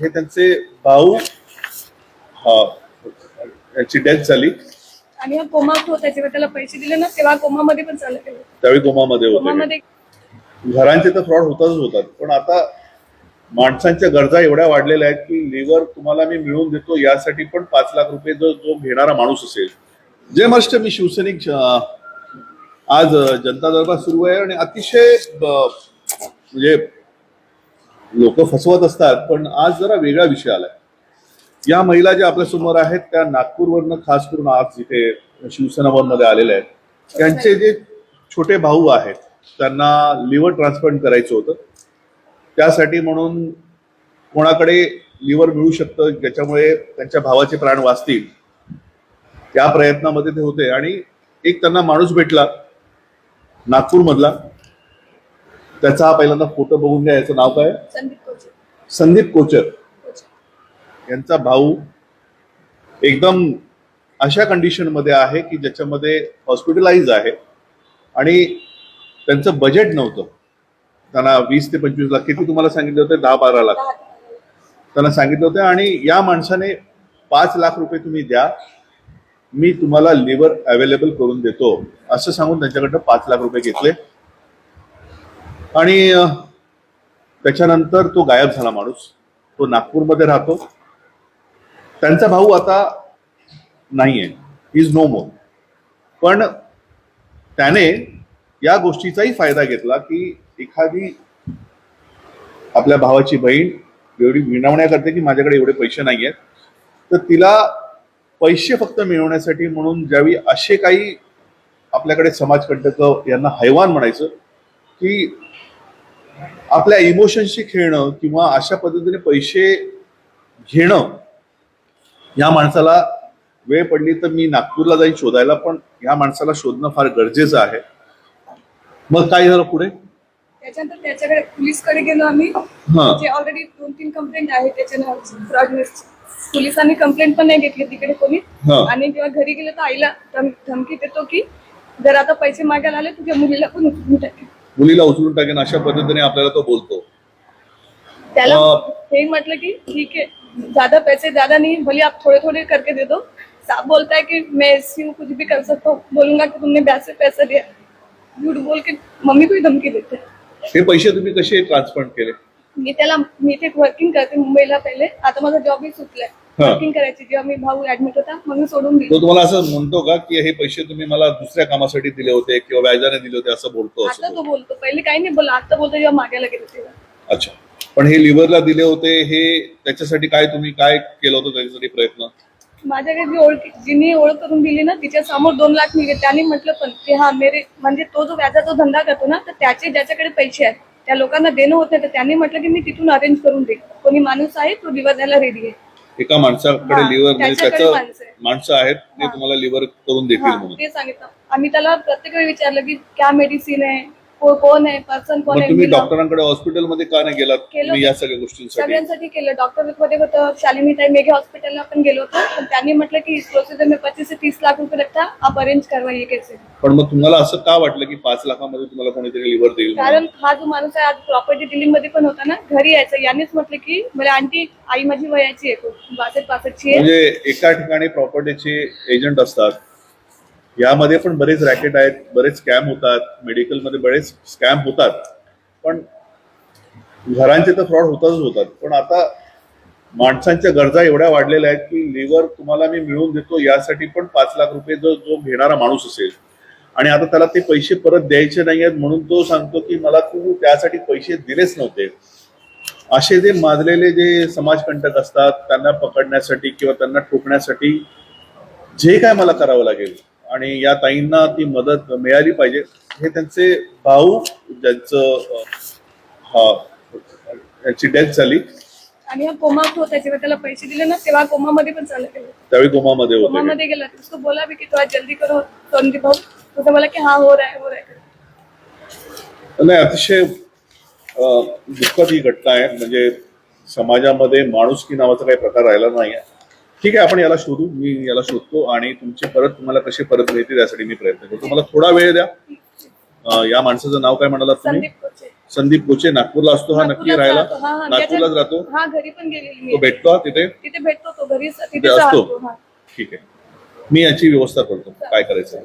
हे त्यांचे भाऊ हा यांची डेथ झाली. आणि हा कोमात होता जेव्हा त्याला पैसे दिले ना तेव्हा कोमामध्ये पण चालत गेलं. त्यावेळी कोमामध्ये होते. कोमामध्ये घरांचे तर फ्रॉड होतच होतात. पण आता माणसांच्या गरजा एवढ्या वाढलेल्या आहेत की लिव्हर तुम्हाला मी मिळवून देतो यासाठी पण पाच लाख रुपये जो जो घेणारा माणूस असेल. जय महाराष्ट्र मी शिवसैनिक अं, आज अं, जनता दरबार सुरू आहे आणि अतिशय अं, म्हणजे लोक फसवत असतात पण आज जरा वेगळा विषय आलाय. या महिला ज्या आपल्यासमोर आहेत त्या नागपूरवरनं खास करून आज जिथे शिवसेना मध्ये आलेल्या आहेत. त्यांचे जे छोटे भाऊ आहेत त्यांना लिव्हर ट्रान्सप्लांट करायचं होतं. त्यासाठी म्हणून कोणाकडे लिव्हर मिळू शकतं ज्याच्यामुळे त्यांच्या भावाचे प्राण वाचतील त्या प्रयत्नामध्ये ते होते. आणि एक त्यांना माणूस भेटला नागपूरमधला. त्याचा हा पहिल्यांदा फोटो बघून घ्या याचं नाव काय? संदीप कोचे संदीप कोचर. यांचा भाऊ एकदम अशा कंडिशनमध्ये आहे की ज्याच्यामध्ये हॉस्पिटलाइज आहे. आणि त्यांचं बजेट नव्हतं. त्यांना वीस ते पंचवीस लाख किती तुम्हाला सांगितले होते? दहा बारा लाख. त्यांना सांगितलं होतं आणि या माणसाने पाच लाख रुपये तुम्ही द्या. मी तुम्हाला लिव्हर अवेलेबल करून देतो. असं सांगून त्यांच्याकडनं पाच लाख रुपये घेतले. आणि त्याच्यानंतर तो गायब झाला माणूस. तो नागपूरमध्ये राहतो. त्यांचा भाऊ आता नाहीये. इज नो मोर पण त्याने या गोष्टीचाही फायदा घेतला की एखादी आपल्या भावाची बहीण एवढी विनवण्या करते की माझ्याकडे एवढे पैसे नाही आहेत तर तिला पैसे फक्त मिळवण्यासाठी म्हणून ज्यावेळी असे काही आपल्याकडे समाजकंटक यांना हैवान म्हणायचं की आपल्या इमोशन्सशी खेळणं किंवा अशा पद्धतीने पैसे घेणं या माणसाला वेळ पडली तर मी नागपूरला जाईन शोधायला पण या माणसाला शोधणं फार गरजेचं आहे. मग काय झालं पुढे? त्याच्यानंतर त्याच्याकडे पोलीसकडे गेलो आम्ही. हा. जे ऑलरेडी दोन तीन कंप्लेंट आहे त्याच्या पोलिसांनी कंप्लेंट पण नाही घेतली तिकडे कोणी. आणि जेव्हा घरी गेलं तर आईला धम- धमकी देतो की जर आता पैसे मागायला आले तुझ्या मुलीला पण उचलून टाकेल मुलीला उचलून टाकेन अशा पद्धतीने आपल्याला तो बोलतो. त्याला हे म्हटलं की ठीक है ज्यादा पैसे ज्यादा नहीं भले आप थोड़े थोड़े करके दे दो. साहब बोलता है कि मैं इसी में कुछ भी कर सकता हूँ. बोलूंगा कि तुमने ब्याज से पैसा दिया झूठ बोल के मम्मी को ही धमकी देते हैं. हे पैसे तुम्ही कसे ट्रान्सफर केले? मी त्याला मी इथे वर्किंग करते मुंबईला पहिले. आता माझा जॉबही सुटलाय. हा. वर्किंग करायची जेव्हा मी भाऊ ऍडमिट होता मग मी सोडून दिली. तो तुम्हाला असं म्हणतो का की हे पैसे तुम्ही मला दुसऱ्या कामासाठी दिले होते किंवा व्याजाने दिले होते असं बोलतो आता असं तो बोलतो? पहिले काही नाही बोला आता बोलतो जेव्हा मागायला गेलो तेव्हा. अच्छा. पण हे लिव्हरला दिले होते हे त्याच्यासाठी काय तुम्ही काय केलं होतं त्याच्यासाठी प्रयत्न? माझ्याकडे जी ओळख जिनी ओळख करून दिली ना तिच्या समोर दोन लाख निघे. त्यांनी म्हटलं पण की हा मेरे म्हणजे तो जो व्याजाचा धंदा करतो ना तर त्याचे ज्याच्याकडे पैसे आहेत त्या लोकांना देणं होत नाही तर त्यांनी म्हटलं की मी तिथून अरेंज करून देईन. कोणी माणूस आहे तो लिव्हर द्यायला रेडी आहे. एका माणसाकडे हा, लिव्हर म्हणजे त्याच्याकडे त्याचं माणसं आहे. माणसं आहेत ते हा. तुम्हाला लिव्हर करून देतील हा म्हणून ते सांगितलं आम्ही त्याला प्रत्येक वेळी विचारलं की क्या मेडिसिन आहे को- कोण आहे? पर्सन कोण मग आहे? तुम्ही मी डॉक्टरांकडे हॉस्पिटलमध्ये का नाही गेलात? केलं तुम्ही या सगळ्या गोष्टींसाठी? सगळ्यांसाठी केलं. डॉक्टरमध्ये होतं शालिनीताई मेघे हॉस्पिटलला पण गेलो होतो. पण त्यांनी म्हटलं की इस प्रोसेसर में पच्चीस से तीस लाख रुपये लगता आप अरेंज करवाइए कैसे पण मग तुम्हाला असं का वाटलं की पाच लाखामध्ये तुम्हाला कोणीतरी लिव्हर देईल म्हणून? कारण हा जो माणूस आहे आज प्रॉपर्टी डिलिंगमध्ये पण होता ना घरी यायचं. यांनीच म्हटलं की मला आंटी आई माझी वयाची आहे. खूप बासष्ट पासष्टची आहे. म्हणजे एका ठिकाणी प्रॉपर्टीचे एजंट असतात. यामध्ये पण बरेच रॅकेट आहेत बरेच स्कॅम होतात मेडिकलमध्ये बरेच स्कॅम होतात. पण घरांचे तर फ्रॉड होतातच होतात. पण आता माणसांच्या गरजा एवढ्या वाढलेल्या आहेत की लिव्हर तुम्हाला मी मिळवून देतो यासाठी पण पाच लाख रुपये जो जो घेणारा माणूस असेल. आणि आता त्याला ते पैसे परत द्यायचे नाही आहेत म्हणून तो सांगतो की मला तू त्यासाठी पैसे दिलेच नव्हते. असे जे माजलेले जे समाजकंटक असतात त्यांना पकडण्यासाठी किंवा त्यांना ठोकण्यासाठी जे काय मला करावं लागेल आणि या ताईंना ती मदत मिळाली पाहिजे. हे त्यांचे भाऊ ज्यांचं हा यांची डेथ झाली. आणि हा कोमात होता जेव्हा त्याला पैसे दिले ना तेव्हा कोमामध्ये पण चालत गेलं. त्यावेळी कोमामध्ये होते. कोमामध्ये गेला. उसको बोला भी कि थोड़ा जल्दी करो भाऊ. तो तो बोला की हाँ हो रहा है हो रहा है. नाही अतिशय अं, दुःखद ही घटना आहे. म्हणजे समाजामध्ये माणुसकी नावाचा काही प्रकार राहिला नाही आहे ठीक आहे आपण याला शोधू मी याला शोधतो आणि तुमचे परत तुम्हाला कसे परत मिळतील यासाठी मी प्रयत्न करतो. मला थोडा वेळ द्या. अं, या माणसाचं नाव काय म्हणालात तुम्ही? संदीप कोचे. संदीप कोचे नागपूरला असतो हा नक्की नागपूरलाच राहायला? राहतो. हा, हा. नागपूरलाच त्याच्या- राहतो? हा घरी पण गेलेली मी तो भेटतो हा तिथे? तिथे भेटतो तो घरी तिथे तिथे असतो? राहतो हा. ठीक आहे. मी याची व्यवस्था करतो. काय करायचं